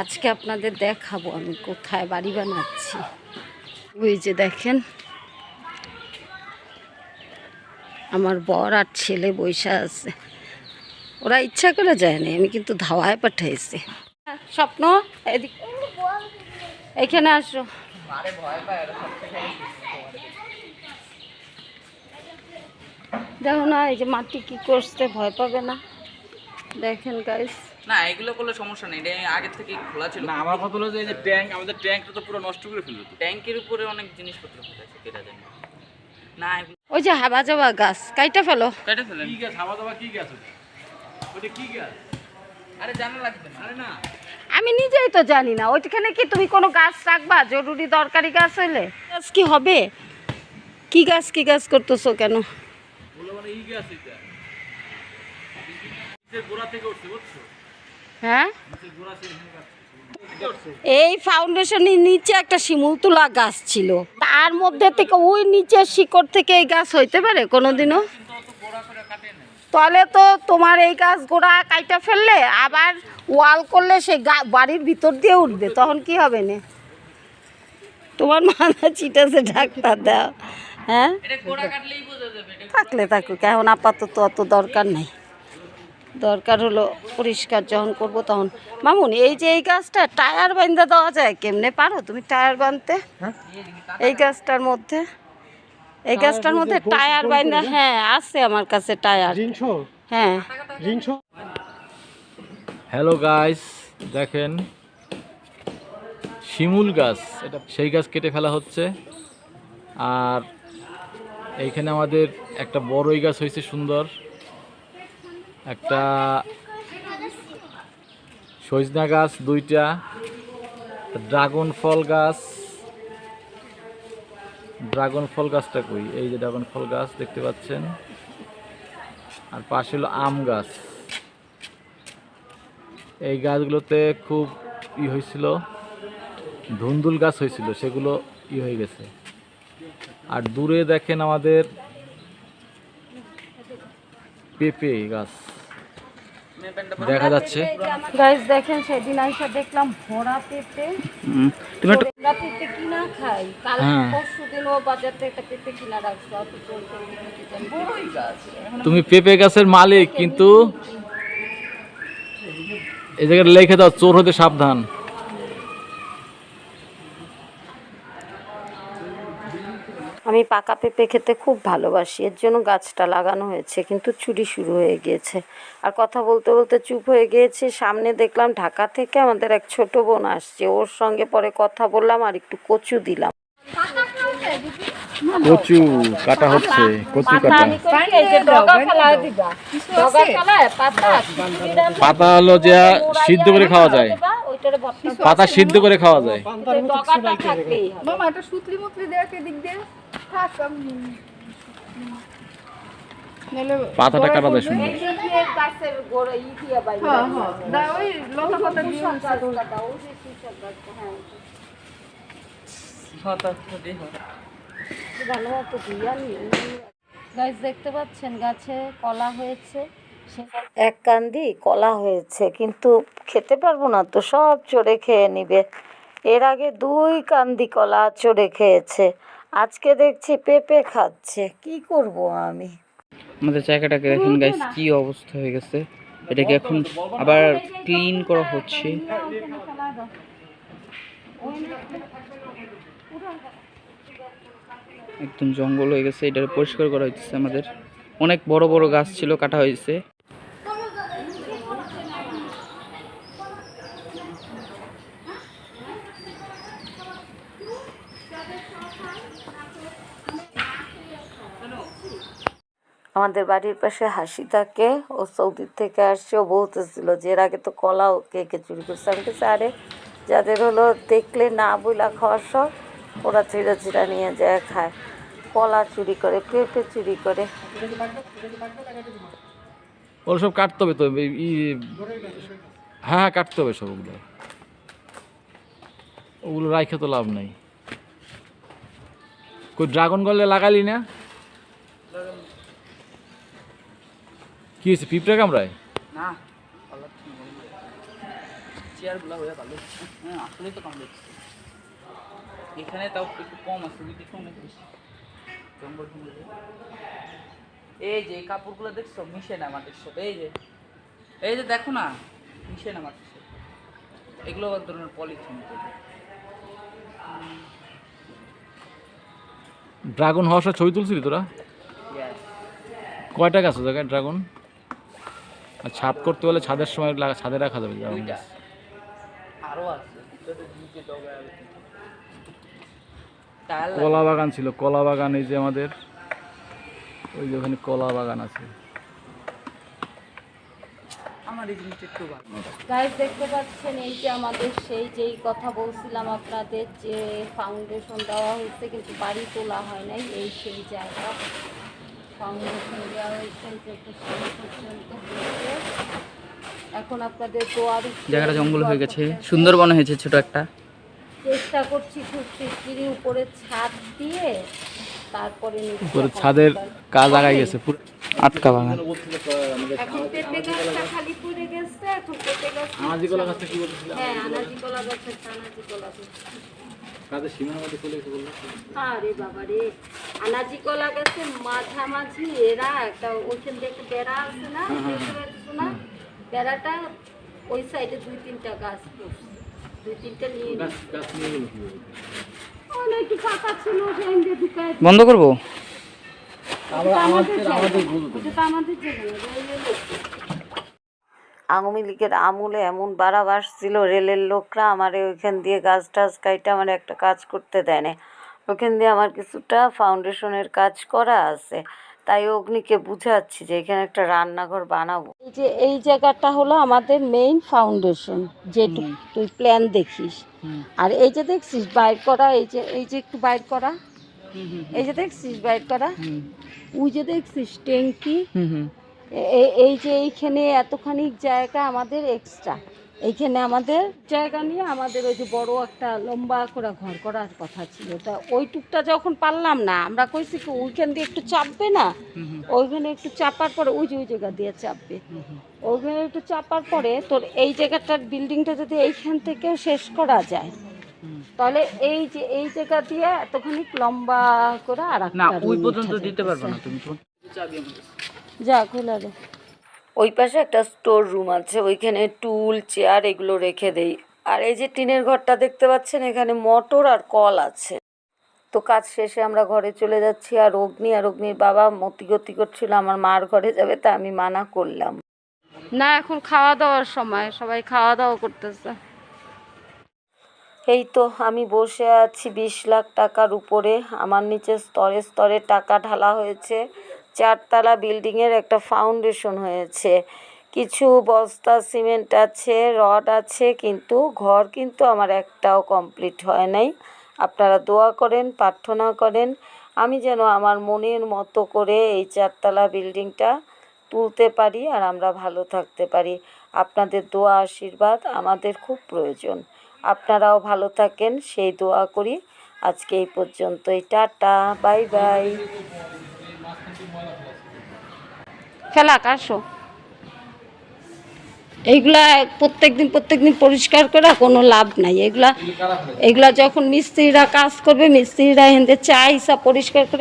আজকে আপনাদের দেখাবো আমি কোথায় বাড়ি বানাচ্ছি। ওই যে দেখেন, আমার বর আর ছেলে বৈশা আছে। ওরা ইচ্ছা করে যায়নি আমি কিন্তু ধাওয়ায় পাঠাইছি। স্বপ্ন, এদিক এখানে আসো। দেখো না, এই যে মাটি কি করছে, ভয় পাবে না। দেখেন গাইস না এগুলো করলে সমস্যা নেই। এটা আগে থেকে খোলা ছিল। না আমার কথা হলো যে এই ট্যাঙ্ক আমাদের ট্যাঙ্কটা তো পুরো নষ্ট করে ফেলল ট্যাঙ্কের উপরে অনেক জিনিসপত্র ফেলেছে কেটে যায় না ওই যে হাবা যাওয়া গাছ কাইটা ফেলো। কেটে ফেলেন। কি গ্যাস হাওয়া দাওয়া কি গ্যাস ওটা? কি গ্যাস আরে জানা লাগবে না। আরে না। আমি নিজেই তো জানি না ওইখানে কি তুমি কোনো গাছ রাখবা? জরুরি দরকারি গাছ হইলে। গাছ কি হবে? কি গাছ কি গাছ করতেছো কেন? বলে মানে ই গ্যাস এটা। গোড়া থেকে উঠছে বুঝছ? হ্যাঁ। এই ফাউন্ডেশনের নিচে একটা শিমুল তুলা গাছ ছিল। তার মধ্যে থেকে ওই নিচের শিকড় থেকে এই গাছ হইতে পারে কোনোদিনও? তাহলে তো তোমার এই গাছ গোড়া কাইটা ফেললে আবার ওয়াল করলে সে গা- বাড়ির ভিতর দিয়ে উঠবে। তখন কি হবে না? তোমার মাথা চিটাছে ডাক্তার দাও হ্যাঁ? এটা গোড়া কাটলেই বোঝা যাবে এটা থাকলে থাকুক এখন আপাতত অত দরকার নাই। দরকার হলো পরিষ্কার যখন করব তখন। মামুন এই যে এই গাছটা টায়ার বান্ধা দেওয়া যায় কেমনে পারো তুমি টায়ার বাঁধতে? এই গাছটার মধ্যে। এই গাছটার মধ্যে টায়ার বান্ধা হ্যাঁ আছে আমার কাছে টায়ার। হ্যাঁ। হ্যালো গাইস দেখেন। শিমুল গাছ এটা সেই গাছ কেটে ফেলা হচ্ছে। আর এইখানে আমাদের একটা বড়ই গাছ হয়েছে সুন্দর। একটা সজনা গাছ দুইটা, ড্রাগন ফল গাছ। ড্রাগন ফল গাছটা কই? এই যে ড্রাগন ফল গাছ দেখতে পাচ্ছেন। আর পাশে হলো আম গাছ। এই গাছগুলোতে খুব ই হয়েছিল, ধুন্দুল গাছ হয়েছিল, সেগুলো ই হয়ে গেছে। আর দূরে দেখেন আমাদের পেঁপে গাছ। দেখা যাচ্ছে। গাইস দেখেন সেদিন আইসা দেখলাম ভরা পেঁপে তুমি একটা ভরা পেঁপে কিনা খাই? কাল হ্যাঁ। পরশু দিন ও বাজার থেকে একটা পেঁপে কিনা রাখছো অত বড়ই গাছ। তুমি পেঁপে গাছের মালিক কিন্তু এই জায়গায় লিখে দাও চোর হতে সাবধান। আমি পাকা পেঁপে খেতে খুব ভালোবাসি। এর জন্য গাছটা লাগানো হয়েছে, কিন্তু চুরি শুরু হয়ে গিয়েছে। আর কথা বলতে বলতে চুপ হয়ে গিয়েছে। সামনে দেখলাম ঢাকা থেকে আমাদের এক ছোট বোন আসছে। ওর সঙ্গে পরে কথা বললাম আর একটু কচু দিলাম। কচু কাটা হচ্ছে কচু কাটা। পাতা হলো যে সিদ্ধ করে খাওয়া যায়। পাতা সিদ্ধ করে খাওয়া যায়। পাতাটা কাটা যায় সুন্দর। হ্যাঁ হ্যাঁ গাছ দেখতে পাচ্ছেন গাছে কলা হয়েছে এক কান্দি কলা হয়েছে কিন্তু খেতে পারব না তো সব চড়ে খেয়ে নিবে এর আগে দুই কান্দি কলা চড়ে খেয়েছে আজকে দেখছি পেঁপে খাচ্ছে কি করব আমি আমাদের জায়গাটাকে দেখেন গাইস কি অবস্থা হয়ে গেছে এটাকে এখন আবার ক্লিন করা হচ্ছে একদম জঙ্গল হয়ে গেছে এটা পরিষ্কার করা হচ্ছে আমাদের। অনেক বড় বড় গাছ ছিল, কাটা হয়েছে আমাদের বাড়ির পাশে হাসি থাকে ও সৌদির থেকে আসছে, ও বলতেছিল যে এর আগে তো কলাও কে কে চুরি করছে। আমি আরে, যাদের হলো দেখলে না বইলা খাওয়ার সব ওরা চিড়া চিড়া নিয়ে যায় খায়। কলা চুরি করে পেঁপে চুরি করে। ওগুলো সব কাটতে হবে তো হ্যাঁ হ্যাঁ কাটতে হবে সব ওগুলো। ওগুলো রাইখে তো লাভ নাই। কই ড্রাগন গলে লাগালি না? কি হয়েছে পিঁপড়া কামড়ায়? না চেয়ারগুলো হয়ে ভালো হ্যাঁ আসলেই তো কম দেখছি এখানে তাও একটু কম আছে ওইদিকে অনেক বেশি। জঙ্গল এই যে এই কাপড়গুলো দেখছ? মিশে না মাটির সাথে এই যে। এই যে দেখো না মিশে না মাটির সাথে। এগুলো এক ধরনের পলিথিন। ড্রাগন হওয়ার ছবি তুলছিলি তোরা? কয়টা গাছ জায়গায় ড্রাগন? আর ছাদ করতে হলে ছাদের সময় ছাদে রাখা যাবে ড্রাগন গাছ। আরও আছে ভিতরে নিচে ডগায় আছে। টায়ার লাগে। কলা বাগান ছিল কলা বাগান এই যে আমাদের ওই যে ওখানে কলা বাগান আছে। গাইজ দেখতে পাচ্ছেন এই যে আমাদের সেই যেই কথা বলছিলাম আপনাদের যে ফাউন্ডেশন দেওয়া হয়েছে কিন্তু বাড়ি তোলা হয় নাই এই সেই জায়গা। ফাউন্ডেশন দেওয়া হয়েছে। এখন আপনাদের দোয়ার উপরে জায়গাটা জঙ্গল হয়ে গেছে। সুন্দরবন হয়েছে ছোট একটা। চেষ্টা করছি খুব শিগগিরই উপরে ছাদ দিয়ে তারপরে উপরে ছাদের কাজ আগাই গেছে পুরো আটকা বাগান এখন পেঁপে গাছটা খালি পড়ে গেছে এখন পেঁপে গাছ। আমাজি কলা গাছটা কি বলতেছিল হ্যাঁ আনাজি কলা গাছ আনাজি কলা গাছ। কাজের সীমানার মধ্যে চলে গেছে বলল? আরে বাবা রে আনাজি কলা গাছে মাঝামাঝি এরা একটা ওইখান থেকে একটা বেড়া আছে না না বেড়াটা ওই সাইডে দুই তিনটা গাছ পড়ছে। বন্ধ করব। আওয়ামী লীগের আমলে এমন বাড়াবাস ছিল রেলের লোকরা আমার ওইখান দিয়ে গাছ টাছ কাইটা আমার একটা কাজ করতে দেয় না ওখান দিয়ে আমার কিছুটা ফাউন্ডেশনের কাজ করা আছে। তাই অগ্নিকে বুঝাচ্ছি যে এখানে একটা রান্নাঘর বানাবো। এই যে এই জায়গাটা হলো আমাদের মেইন ফাউন্ডেশন যেটুকু তুই প্ল্যান দেখিস। আর এই যে দেখছিস বাইর করা এই যে এই যে একটু বাইর করা। এই যে দেখছিস বাইর করা? ওই যে দেখছিস ট্যাঙ্কি? এই যে এইখানে এতখানি জায়গা আমাদের এক্সট্রা এইখানে আমাদের জায়গা নিয়ে আমাদের ওই যে বড় একটা লম্বা করে ঘর করার কথা ছিল। তা ওই টুকটা যখন পারলাম না আমরা কইছি কি ওইখান দিয়ে একটু চাপবে না? ওইখানে একটু চাপার পরে ওই যে ওই জায়গা দিয়ে চাপবে। ওইখানে একটু চাপার পরে তোর এই জায়গাটার বিল্ডিংটা যদি এইখান থেকে শেষ করা যায় তাহলে এই যে এই জায়গা দিয়ে এতখানি লম্বা করে আর না ওই পর্যন্ত দিতে পারব না তুমি। যা খোলা ওই পাশে একটা স্টোর রুম আছে ওইখানে টুল চেয়ার এগুলো রেখে দেই। আর এই যে টিনের ঘরটা দেখতে পাচ্ছেন এখানে মোটর আর কল আছে। তো কাজ শেষে আমরা ঘরে চলে যাচ্ছি আর অগ্নি আর অগ্নির বাবা মতি গতি করছিল আমার মার ঘরে যাবে তা আমি মানা করলাম। না এখন খাওয়া দাওয়ার সময় সবাই খাওয়া দাওয়া করতেছে। এই তো আমি বসে আছি বিশ লাখ টাকার উপরে আমার নিচে স্তরে স্তরে টাকা ঢালা হয়েছে। চারতলা বিল্ডিংয়ের একটা ফাউন্ডেশন হয়েছে। কিছু বস্তা, সিমেন্ট আছে, রড আছে, কিন্তু ঘর কিন্তু আমার একটাও কমপ্লিট হয় নাই। আপনারা দোয়া করেন, প্রার্থনা করেন, আমি যেন আমার মনের মতো করে এই চারতলা বিল্ডিংটা তুলতে পারি আর আমরা ভালো থাকতে পারি। আপনাদের দোয়া, আশীর্বাদ আমাদের খুব প্রয়োজন। আপনারাও ভালো থাকেন, সেই দোয়া করি। আজকে এই পর্যন্তই। Tata, bye bye. ফেলা কাশো এইগুলা প্রত্যেকদিন প্রত্যেকদিন পরিষ্কার করা কোনো লাভ নাই। এগুলা এগুলা যখন মিস্ত্রিরা কাজ করবে, মিস্ত্রিরা এনে চাই সব পরিষ্কার করে